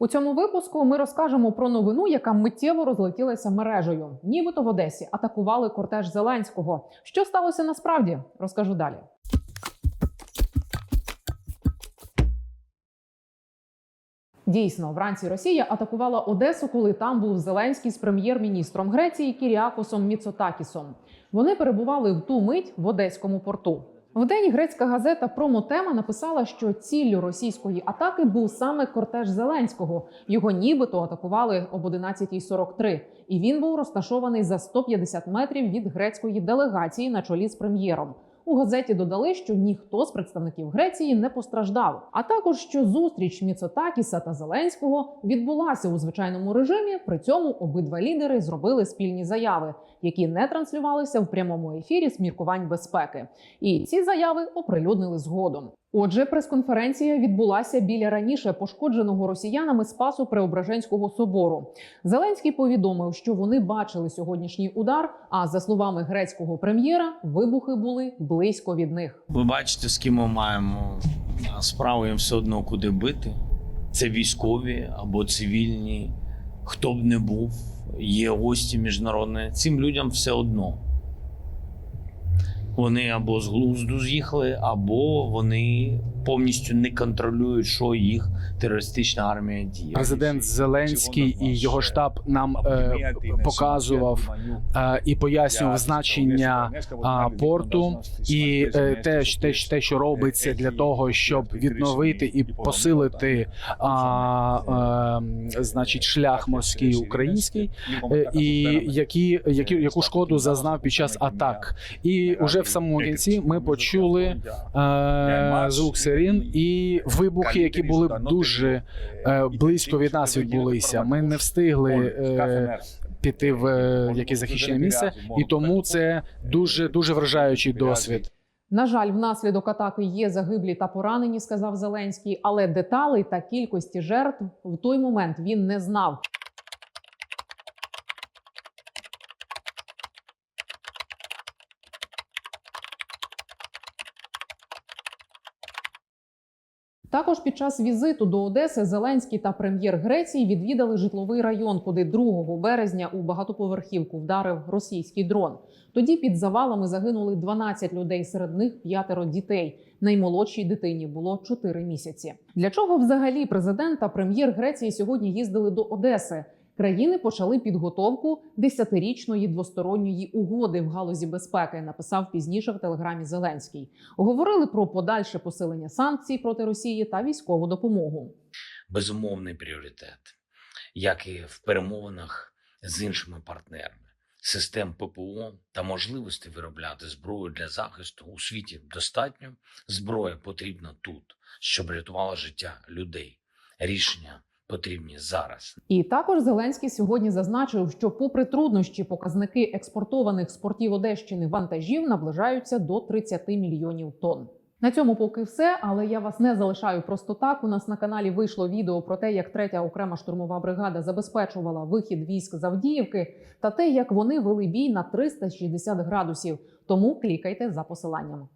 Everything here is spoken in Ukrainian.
У цьому випуску ми розкажемо про новину, яка миттєво розлетілася мережею. Нібито в Одесі атакували кортеж Зеленського. Що сталося насправді? Розкажу далі. Дійсно, вранці Росія атакувала Одесу, коли там був Зеленський з прем'єр-міністром Греції Кіріакосом Міцотакісом. Вони перебували в ту мить в Одеському порту. Вдень грецька газета Промотема написала, що ціллю російської атаки був саме кортеж Зеленського. Його нібито атакували об 11.43. І він був розташований за 150 метрів від грецької делегації на чолі з прем'єром. У газеті додали, що ніхто з представників Греції не постраждав, а також що зустріч Міцотакіса та Зеленського відбулася у звичайному режимі. При цьому обидва лідери зробили спільні заяви, які не транслювалися в прямому ефірі з міркувань безпеки. І ці заяви оприлюднили згодом. Отже, прес-конференція відбулася біля раніше пошкодженого росіянами Спасу Преображенського собору. Зеленський повідомив, що вони бачили сьогоднішній удар. А за словами грецького прем'єра, вибухи були близько від них. Ви бачите, з ким ми маємо справу, їм все одно куди бити. Це військові або цивільні, хто б не був, є гості міжнародні. Цим людям все одно. Вони або з глузду з'їхали, або вони повністю не контролюють, що їх терористична армія діє. Президент Зеленський і його штаб нам е, показував е, і пояснював значення а, порту і е, те, що- те, що- те, що робиться для того, щоб відновити і посилити а, е, значить шлях морський український, е, і які, які яку шкоду зазнав під час атак. І вже в самому кінці ми почули е, звук сирін і вибухи, які були дуже е, близько від нас відбулися. Ми не встигли е, піти в е, якесь захищене місце, і тому це дуже дуже вражаючий досвід. На жаль, внаслідок атаки є загиблі та поранені, сказав Зеленський, але деталей та кількості жертв в той момент він не знав. Також під час візиту до Одеси Зеленський та прем'єр Греції відвідали житловий район, куди 2 березня у багатоповерхівку вдарив російський дрон. Тоді під завалами загинули 12 людей, серед них п'ятеро дітей. Наймолодшій дитині було 4 місяці. Для чого взагалі президент та прем'єр Греції сьогодні їздили до Одеси? Країни почали підготовку десятирічної двосторонньої угоди в галузі безпеки. Написав пізніше в телеграмі Зеленський. Говорили про подальше посилення санкцій проти Росії та військову допомогу. безумовний пріоритет, як і в перемовинах з іншими партнерами. Систем ППО та можливості виробляти зброю для захисту у світі достатньо. Зброя потрібна тут, щоб рятувала життя людей. Рішення потрібні зараз. І також Зеленський сьогодні зазначив, що, попри труднощі, показники експортованих з портів Одещини вантажів наближаються до 30 мільйонів тонн. На цьому поки все, але я вас не залишаю просто так. У нас на каналі вийшло відео про те, як третя окрема штурмова бригада забезпечувала вихід військ з Авдіївки та те, як вони вели бій на 360 градусів. Тому клікайте за посиланням.